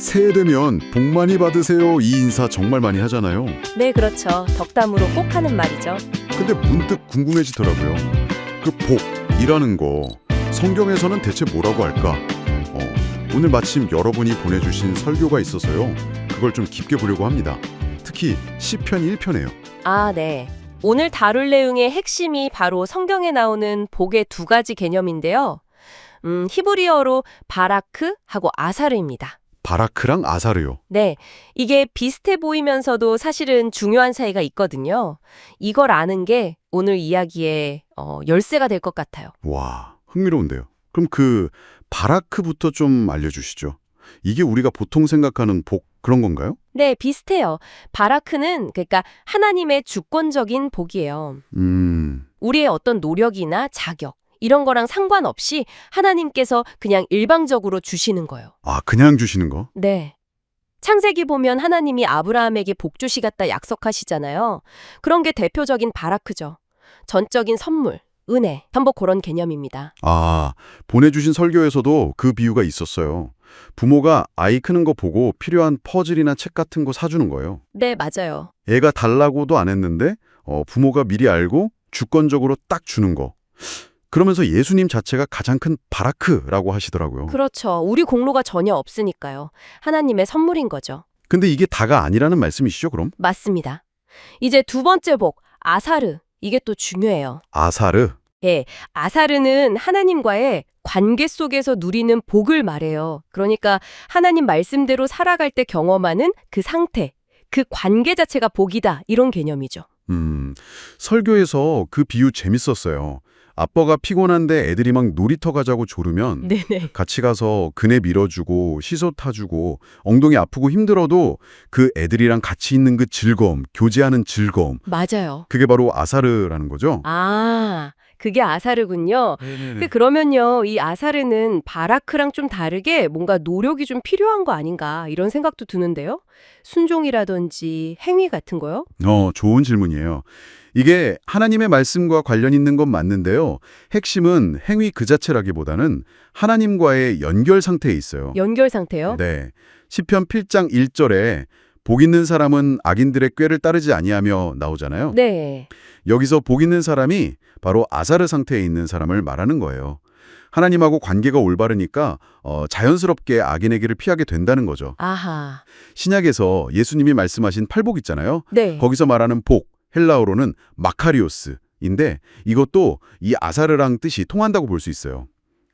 새해 되면 복 많이 받으세요 이 인사 정말 많이 하잖아요. 네, 그렇죠. 덕담으로 꼭 하는 말이죠. 근데 문득 궁금해지더라고요. 그 복이라는 거 성경에서는 대체 뭐라고 할까? 어, 오늘 마침 여러분이 보내주신 설교가 있어서요. 그걸 좀 깊게 보려고 합니다. 특히 시편 1편에요. 아, 네. 오늘 다룰 내용의 핵심이 바로 성경에 나오는 복의 두 가지 개념인데요. 음, 히브리어로 바라크하고 아사르입니다. 바라크랑 아사르요. 네, 이게 비슷해 보이면서도 사실은 중요한 차이가 있거든요. 이걸 아는 게 오늘 이야기의 어, 열쇠가 될 것 같아요. 와, 흥미로운데요. 그럼 그 바라크부터 좀 알려주시죠. 이게 우리가 보통 생각하는 복 그런 건가요? 네, 비슷해요. 바라크는 그러니까 하나님의 주권적인 복이에요. 음, 우리의 어떤 노력이나 자격 이런 거랑 상관없이 하나님께서 그냥 일방적으로 주시는 거예요. 아 그냥 주시는 거? 네. 창세기 보면 하나님이 아브라함에게 복 주시겠다 약속하시잖아요. 그런 게 대표적인 바라크죠. 전적인 선물, 은혜, 전부 그런 개념입니다. 아, 보내주신 설교에서도 그 비유가 있었어요. 부모가 아이 크는 거 보고 필요한 퍼즐이나 책 같은 거 사주는 거예요. 네, 맞아요. 애가 달라고도 안 했는데 어, 부모가 미리 알고 주권적으로 딱 주는 거. 그러면서 예수님 자체가 가장 큰 바라크라고 하시더라고요. 그렇죠. 우리 공로가 전혀 없으니까요. 하나님의 선물인 거죠. 근데 이게 다가 아니라는 말씀이시죠, 그럼? 맞습니다. 이제 두 번째 복, 아사르. 이게 또 중요해요. 아사르. 예, 아사르는 하나님과의 관계 속에서 누리는 복을 말해요. 그러니까 하나님 말씀대로 살아갈 때 경험하는 그 상태, 그 관계 자체가 복이다. 이런 개념이죠. 음, 설교에서 그 비유 재밌었어요. 아빠가 피곤한데 애들이 막 놀이터 가자고 조르면 네네. 같이 가서 그네 밀어주고 시소 타주고 엉덩이 아프고 힘들어도 그 애들이랑 같이 있는 그 즐거움, 교제하는 즐거움. 맞아요. 그게 바로 아사르라는 거죠. 아, 그게 아사르군요. 그 그러면요, 이 아사르는 바라크랑 좀 다르게 뭔가 노력이 좀 필요한 거 아닌가 이런 생각도 드는데요. 순종이라든지 행위 같은 거요? 어, 좋은 질문이에요. 이게 하나님의 말씀과 관련 있는 건 맞는데요. 핵심은 행위 그 자체라기보다는 하나님과의 연결 상태에 있어요. 연결 상태요? 네. 시편 8장 1절에 복 있는 사람은 악인들의 꾀를 따르지 아니하며 나오잖아요. 네. 여기서 복 있는 사람이 바로 아사르 상태에 있는 사람을 말하는 거예요. 하나님하고 관계가 올바르니까 어, 자연스럽게 악인의 길을 피하게 된다는 거죠. 아하. 신약에서 예수님이 말씀하신 팔복 있잖아요. 네. 거기서 말하는 복, 헬라어로는 마카리오스인데 이것도 이 아사르랑 뜻이 통한다고 볼 수 있어요.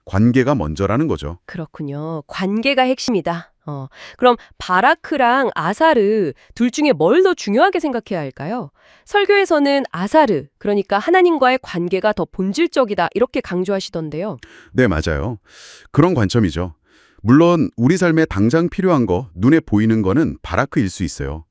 관계가 먼저라는 거죠. 그렇군요. 관계가 핵심이다. 어. 그럼 바라크랑 아사르 둘 중에 뭘 더 중요하게 생각해야 할까요? 설교에서는 아사르, 그러니까 하나님과의 관계가 더 본질적이다 이렇게 강조하시던데요. 네, 맞아요. 그런 관점이죠. 물론 우리 삶에 당장 필요한 거, 눈에 보이는 거는 바라크일 수 있어요.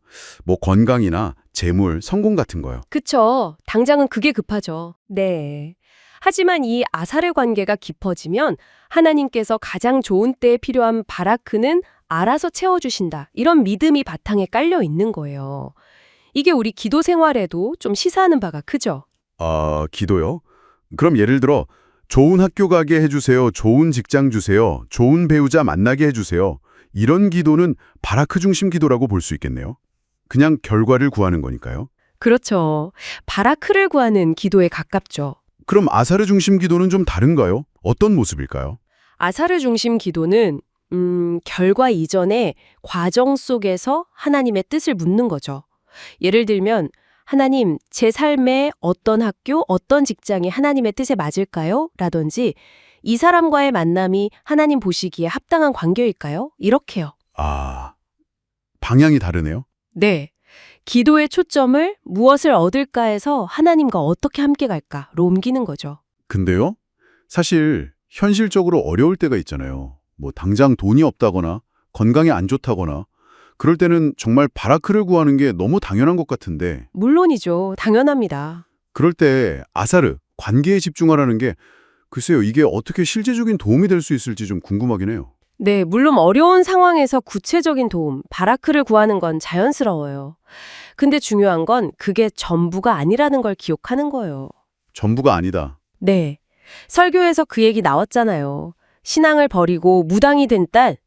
뭐 건강이나 재물, 성공 같은 거요. 그쵸. 당장은 그게 급하죠. 네. 하지만 이 아사르 관계가 깊어지면 하나님께서 가장 좋은 때에 필요한 바라크는 알아서 채워주신다. 이런 믿음이 바탕에 깔려 있는 거예요. 이게 우리 기도 생활에도 좀 시사하는 바가 크죠. 아, 기도요? 그럼 예를 들어 좋은 학교 가게 해주세요. 좋은 직장 주세요. 좋은 배우자 만나게 해주세요. 이런 기도는 바라크 중심 기도라고 볼 수 있겠네요. 그냥 결과를 구하는 거니까요. 그렇죠. 바라크를 구하는 기도에 가깝죠. 그럼 아사르 중심 기도는 좀 다른가요? 어떤 모습일까요? 아사르 중심 기도는 음, 결과 이전에 과정 속에서 하나님의 뜻을 묻는 거죠. 예를 들면 하나님, 제 삶에 어떤 학교, 어떤 직장이 하나님의 뜻에 맞을까요? 라든지 이 사람과의 만남이 하나님 보시기에 합당한 관계일까요? 이렇게요. 아, 방향이 다르네요. 네. 기도의 초점을 무엇을 얻을까에서 하나님과 어떻게 함께 갈까로 옮기는 거죠. 근데요? 사실 현실적으로 어려울 때가 있잖아요. 뭐 당장 돈이 없다거나 건강이 안 좋다거나 그럴 때는 정말 바라크를 구하는 게 너무 당연한 것 같은데 물론이죠. 당연합니다. 그럴 때 아사르, 관계에 집중하라는 게 글쎄요, 이게 어떻게 실제적인 도움이 될 수 있을지 좀 궁금하긴 해요. 네, 물론 어려운 상황에서 구체적인 도움, 바라크를 구하는 건 자연스러워요. 근데 중요한 건 그게 전부가 아니라는 걸 기억하는 거예요. 전부가 아니다. 네. 설교에서 그 얘기 나왔잖아요. 신앙을 버리고 무당이 된 딸.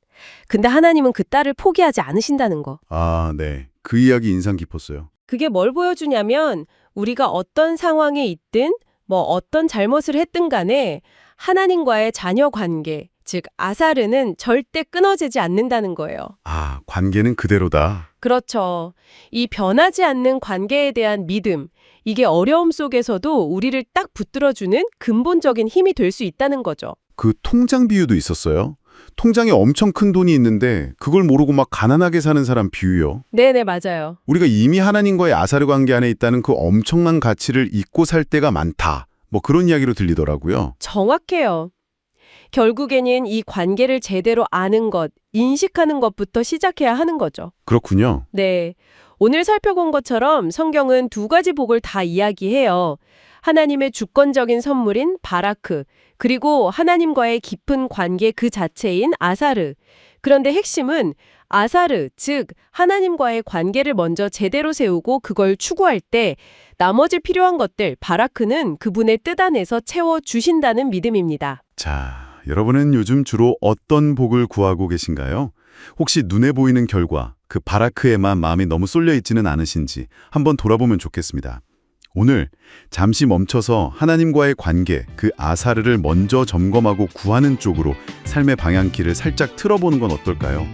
근데 하나님은 그 딸을 포기하지 않으신다는 거. 아, 네. 그 이야기 인상 깊었어요. 그게 뭘 보여주냐면 우리가 어떤 상황에 있든 뭐 어떤 잘못을 했든 간에 하나님과의 자녀 관계, 즉 아사르는 절대 끊어지지 않는다는 거예요. 아, 관계는 그대로다. 그렇죠. 이 변하지 않는 관계에 대한 믿음, 이게 어려움 속에서도 우리를 딱 붙들어주는 근본적인 힘이 될 수 있다는 거죠. 그 통장 비유도 있었어요. 통장에 엄청 큰 돈이 있는데 그걸 모르고 막 가난하게 사는 사람 비유요. 네네, 맞아요. 우리가 이미 하나님과의 아사르 관계 안에 있다는 그 엄청난 가치를 잊고 살 때가 많다. 뭐 그런 이야기로 들리더라고요. 정확해요. 결국에는 이 관계를 제대로 아는 것, 인식하는 것부터 시작해야 하는 거죠. 그렇군요. 네. 오늘 살펴본 것처럼 성경은 두 가지 복을 다 이야기해요. 하나님의 주권적인 선물인 바라크, 그리고 하나님과의 깊은 관계 그 자체인 아사르. 그런데 핵심은 아사르, 즉 하나님과의 관계를 먼저 제대로 세우고 그걸 추구할 때 나머지 필요한 것들 바라크는 그분의 뜻 안에서 채워 주신다는 믿음입니다. 자, 여러분은 요즘 주로 어떤 복을 구하고 계신가요? 혹시 눈에 보이는 결과, 그 바라크에만 마음이 너무 쏠려 있지는 않으신지 한번 돌아보면 좋겠습니다. 오늘 잠시 멈춰서 하나님과의 관계, 그 아사르를 먼저 점검하고 구하는 쪽으로 삶의 방향키를 살짝 틀어보는 건 어떨까요?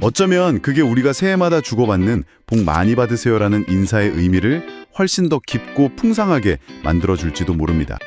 어쩌면 그게 우리가 새해마다 주고받는 복 많이 받으세요라는 인사의 의미를 훨씬 더 깊고 풍성하게 만들어줄지도 모릅니다.